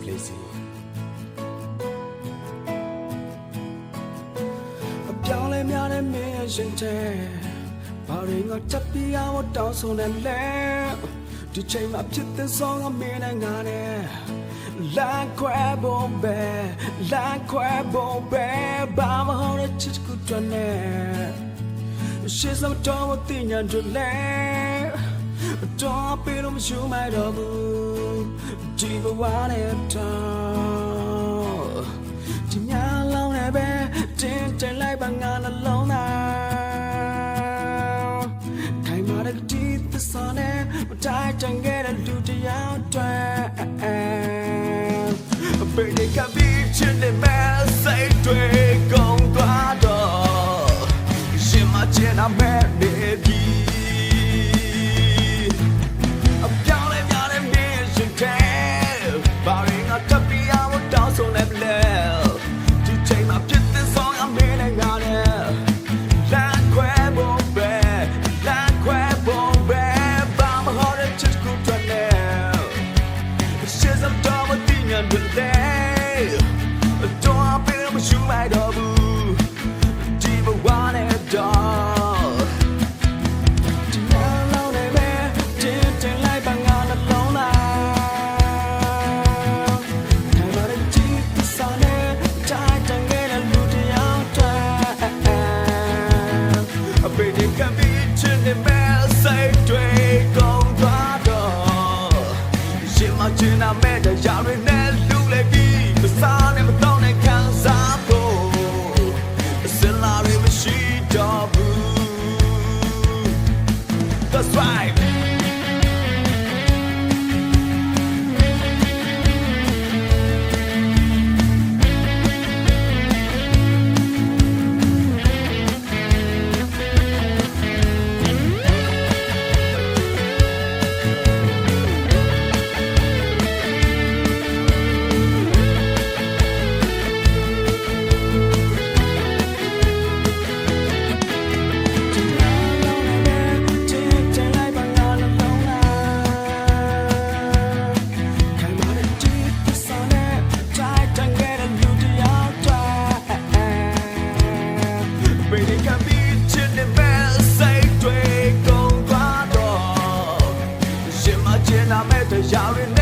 Plaisir. အပြောင်းလဲများတဲ့မင်းရဲ့ရှင်တဲ့ဘာတွေငါချက်ပြရမတောင်းဆိုနေလဲဒီချိန်မှာဖြစ်တဲ့ song အမင်းနဲ့ငါနဲ့ La bombe, la bombe, ba ma hore chiku twane. She's not done with the end of the တော့ပေးလို့မရှိမှတော့ဘူး ဒီဘဝနဲ့တော့ဒီညာလောင်းနဲ့ပဲတင်းတင်းလိုက်ပါငါနှလုံးသားခိုင်မာတဲ့ဒီသစ္စာနဲ့မတိုင်းကြံခဲ့တဲ့လူတရားတွေဘယ်ဒီကပ်ပြီးချစ်တဲ့ message တွေကုန်သွားတော့ရှင်မချင်တာမဲ့ စပ်တော့မ the strife Yelling